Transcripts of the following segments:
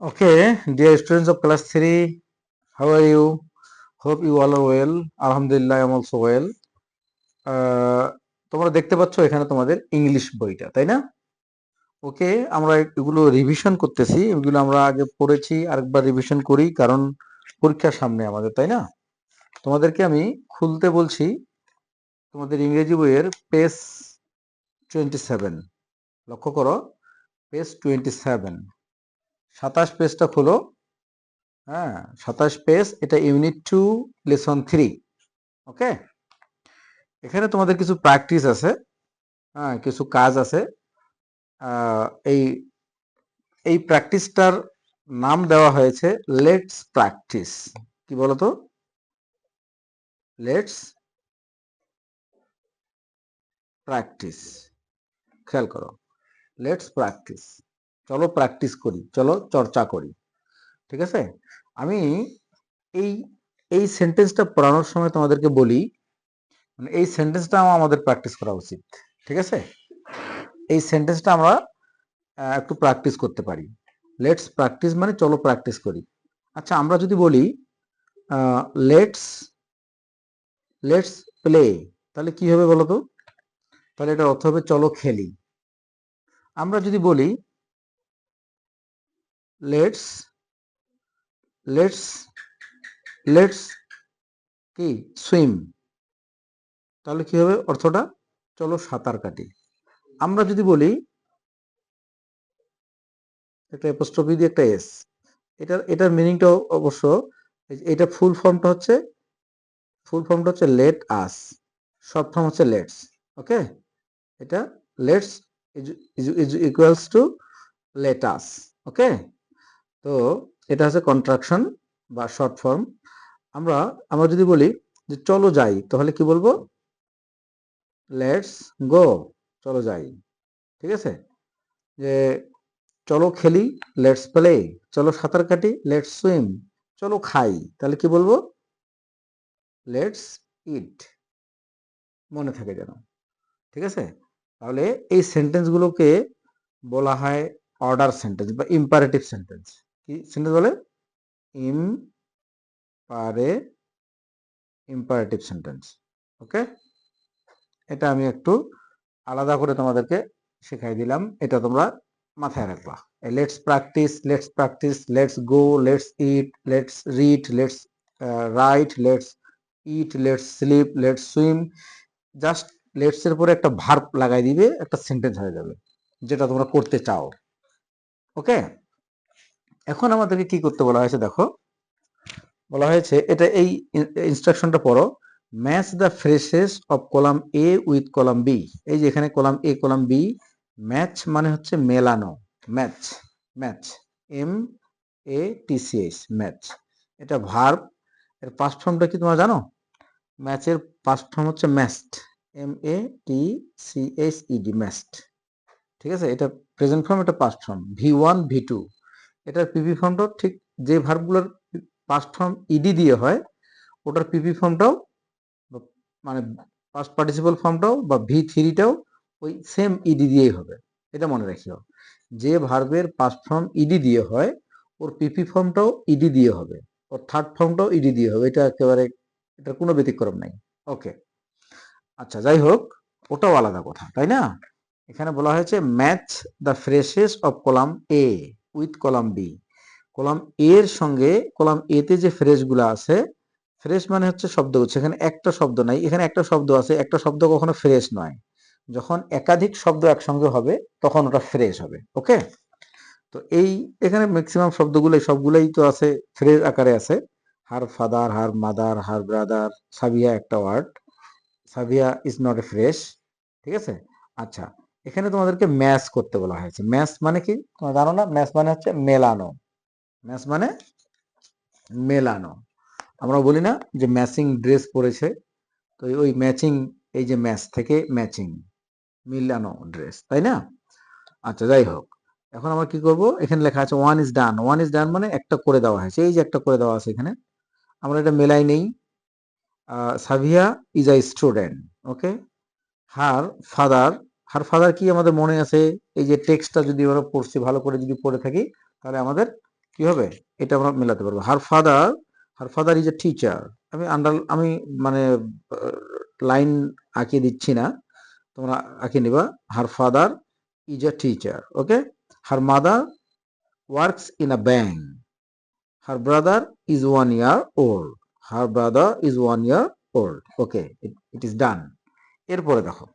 Okay, dear students of class 3, how are you? Hope you all are well. Alhamdulillah, I am also well. Uh, তোমরা দেখতে পাচ্ছ এখানে তোমাদের English বইটা তাই না ওকে আমরা এগুলো রিভিশন করতেছি এগুলো আমরা আগে পড়েছি আরেকবার রিভিশন করি কারণ পরীক্ষার সামনে আমাদের তাই না তোমাদেরকে আমি খুলতে বলছি তোমাদের ইংরেজি বইয়ের পেজ টোয়েন্টি সেভেন লক্ষ্য করো পেজ টোয়েন্টি সেভেন সাতাশ পেজটা খোলো। হ্যাঁ সাতাশ পেজ, এটা unit two, lesson three, okay? এখানে তোমাদের কিছু প্র্যাকটিস আছে হ্যাঁ কিছু কাজ আছে। এই এই প্র্যাকটিসটার নাম দেওয়া হয়েছে, লেটস প্র্যাকটিস। কি বলতো? Let's practice. খেয়াল করো, লেটস প্র্যাকটিস। চলো প্র্যাকটিস করি, চলো চর্চা করি। ঠিক আছে? আমি এই এই সেন্টেন্সটা পড়ানোর সময় তোমাদেরকে বলি মানে এই সেন্টেন্সটা আমাদের প্র্যাকটিস করা উচিত। ঠিক আছে? এই সেন্টেন্সটা আমরা একটু প্র্যাকটিস করতে পারি। লেটস প্র্যাকটিস মানে চলো প্র্যাকটিস করি। আচ্ছা আমরা যদি বলি লেটস লেটস প্লে তাহলে কি হবে বলো তো? তাহলে এটা অর্থ হবে চলো খেলি। আমরা যদি বলি লেটস লেটস লেটস কি? সুইম তাহলে কি হবে? অর্থটা, চলো সাঁতার কাটি। আমরা যদি বলি, একটা অ্যাপোস্ট্রফি দিয়ে একটা এস এটার এটার মিনিংটা অবশ্য এটা ফুল ফর্মটা হচ্ছে ফুল ফর্মটা হচ্ছে লেট আস শর্ট ফর্ম হচ্ছে লেটস ওকে এটা let's is equals to let us okay তো এটা হচ্ছে কন্ট্রাকশন বা শর্ট ফর্ম আমরা আমরা যদি বলি যে চলো যাই, তাহলে কি বলব? লেটস গো চলো যাই। ঠিক আছে? যে চলো খেলি লেটস প্লে চলো সাঁতার কাটি লেটস সুইম চলো খাই, তাহলে কি বলব? লেটস ইট মনে থাকে যেন। ঠিক আছে? তাহলে এই সেন্টেন্সগুলোকে বলা হয় অর্ডার সেন্টেন্স বা ইম্পারেটিভ সেন্টেন্স কি? সেন্টেন্স বলে ইম পারে ইম্পারেটিভ সেন্টেন্স ওকে এটা আমি একটু আলাদা করে তোমাদেরকে শেখাই দিলাম। এটা তোমরা মাথায় রাখবা। Let's practice let's practice let's go let's eat let's read let's write let's eat let's sleep let's swim just let's এর পরে একটা ভার্ব লাগাই দিবে, একটা সেন্টেন্স হয়ে যাবে, যেটা তোমরা করতে চাও। ওকে এখন আমাদেরকে কি করতে বলা হয়েছে দেখো, বলা হয়েছে এটা এই ইনস্ট্রাকশনটা পড়ো match the phrases of column A with column B এই যে এখানে column A column B match মানে হচ্ছে মেলানো match match M A TCS match এটা ভার্ব এর পাস্ট ফর্মটা কি তোমরা জানো? ম্যাচের পাস্ট ফর্ম হচ্ছে matched M A T C S ED matched ঠিক আছে, এটা প্রেজেন্ট ফর্ম এটা past form V one V two এটার পিপি ফর্মটাও ঠিক যে ভার্বগুলোর পাস্ট ফর্ম ইডি দিয়ে হয়, ওটার পিপি ফর্মটাও মানে পাস্ট পার্টিসিপাল ফর্মটাও বা ভি থ্রিটাও ওই সেম ইডি দিয়েই হবে। এটা মনে রাখিও। যে ভার্বের পাস্ট ফর্ম ইডি দিয়ে হয়, ওর পিপি ফর্মটাও ইডি দিয়ে হবে। ওর থার্ড ফর্মটাও ইডি দিয়ে হবে। এটা একেবারে, এটার কোনো ব্যতিক্রম নাই। ওকে আচ্ছা যাই হোক, ওটাও আলাদা কথা, তাই না? এখানে বলা হয়েছে match the phrases of column A with column B column এর সঙ্গে কলাম এতে যে ফ্রেশগুলো আছে ফ্রেশ মানে হচ্ছে শব্দগুচ্ছ এখানে একটা শব্দ নাই, এখানে একটা শব্দ আছে, একটা শব্দ কখনো ফ্রেশ নয়। যখন একাধিক শব্দ একসঙ্গে হবে, তখন ওটা ফ্রেশ হবে ওকে তো এই এখানে ম্যাক্সিমাম শব্দগুলো সবগুলোই তো আছে ফ্রেশ আকারে আছে। Her father her mother her brother Sabiya একটা word Sabiya is not a phrase ঠিক আছে? আচ্ছা এখানে তোমাদেরকে ম্যাচ করতে বলা হয়েছে। ম্যাচ মানে কি? তোমরা জানো না? ম্যাচ মানে হচ্ছে মেলানো। ম্যাচ মানে মেলানো। আমরা বলি না যে ম্যাচিং ড্রেস পরেছে। তো ওই ম্যাচিং এই যে ম্যাচ থেকে ম্যাচিং মিলানো ড্রেস তাই না? আচ্ছা যাই হোক। এখন আমরা কি করব? এখানে লেখা আছে one is done one is done মানে একটা করে দেওয়া হয়েছে। এই যে একটা করে দেওয়া আছে এখানে। আমরা এটা মেলাই নেই। Saviya is a student okay her father her father কি আমাদের মনে আছে? এই যে টেক্সটটা যদি আমরা পড়ছি, ভালো করে যদি পড়ে থাকি, তাহলে আমাদের কি হবে? এটা আমরা মেলাতে পারব। Her father her father is a teacher আমি আন্ডার আমি মানে লাইন আঁকিয়ে দিচ্ছি না। তোমরা আঁকিয়ে নিবা। Her father is a teacher okay her mother works in a bank her brother is one year old her brother is one year old okay it is done এরপরে দেখো।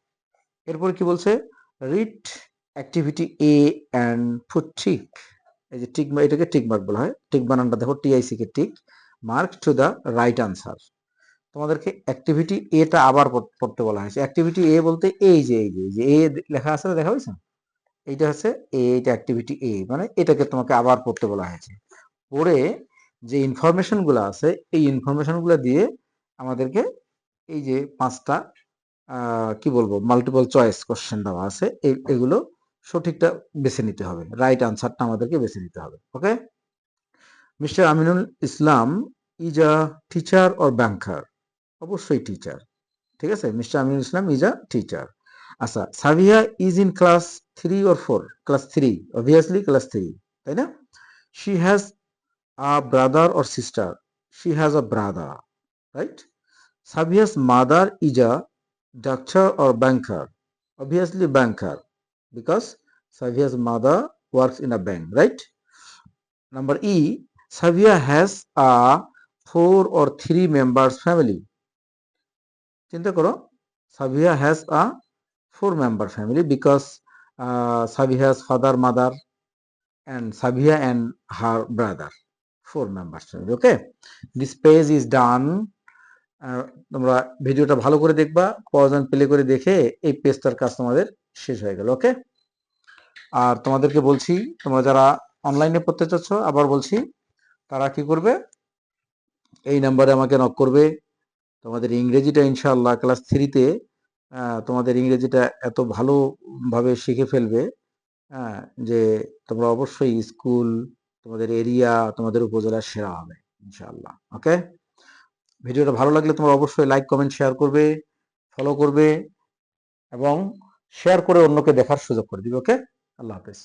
এরপরে কি বলছে? Read activity A and foot ঠিক এই যে tick এটাকে tick mark বলা হয়। টিক বানানটা দেখো T I C K tick mark to the right answer তোমাদেরকে অ্যাক্টিভিটি এটা আবার পড়- পড়তে বলা হয়েছে। অ্যাক্টিভিটি এ বলতে এই যে এই যে এ লেখা আছে না, দেখা হয়েছে? এইটা হচ্ছে এ এটা অ্যাক্টিভিটি এ মানে এটাকে তোমাকে আবার পড়তে বলা হয়েছে। পড়ে যে ইনফরমেশনগুলো আছে এই ইনফরমেশনগুলো দিয়ে আমাদেরকে এই যে পাঁচটা কি বলব মাল্টিপল চয়েস কোশ্চেন দেওয়া আছে। এগুলো সঠিকটা বেছে নিতে হবে। রাইট আনসারটা আমাদেরকে বেছে নিতে হবে okay Mister Aminul Islam is a teacher or banker অবশ্যই টিচার ঠিক আছে? Mister Aminul Islam is a teacher আচ্ছা Savia is in class three or four class three obviously class three তাই না? She has a brother or sister she has a brother right Savia's mother is a doctor or banker? Obviously banker because Savia's mother works in a bank, right? Number E, Savia has a four or three members family. Savia has a four member family because uh, Savia has father, mother and Savia and her brother. Four members family, okay? This page is done তোমরা ভিডিওটা ভালো করে দেখবা প্রয়োজন play করে দেখে এই পেজটার কাজ তোমাদের শেষ হয়ে গেল ওকে আর তোমাদেরকে বলছি, তোমরা যারা অনলাইনে পড়তে চাচ্ছ, আবার বলছি, তারা কি করবে? এই নাম্বারে আমাকে নক করবে। তোমাদের ইংরেজিটা ইনশাআল্লাহ ক্লাস থ্রিতে তোমাদের ইংরেজিটা এত ভালোভাবে শিখে ফেলবে যে তোমরা অবশ্যই স্কুল তোমাদের এরিয়া তোমাদের উপজেলা সেরা হবে, ইনশাআল্লাহ ওকে ভিডিওটা ভালো লাগলে তোমরা অবশ্যই লাইক কমেন্ট শেয়ার করবে ফলো করবে এবং শেয়ার করে অন্যকে দেখার সুযোগ করে দিবে ওকে আল্লাহ হাফেজ।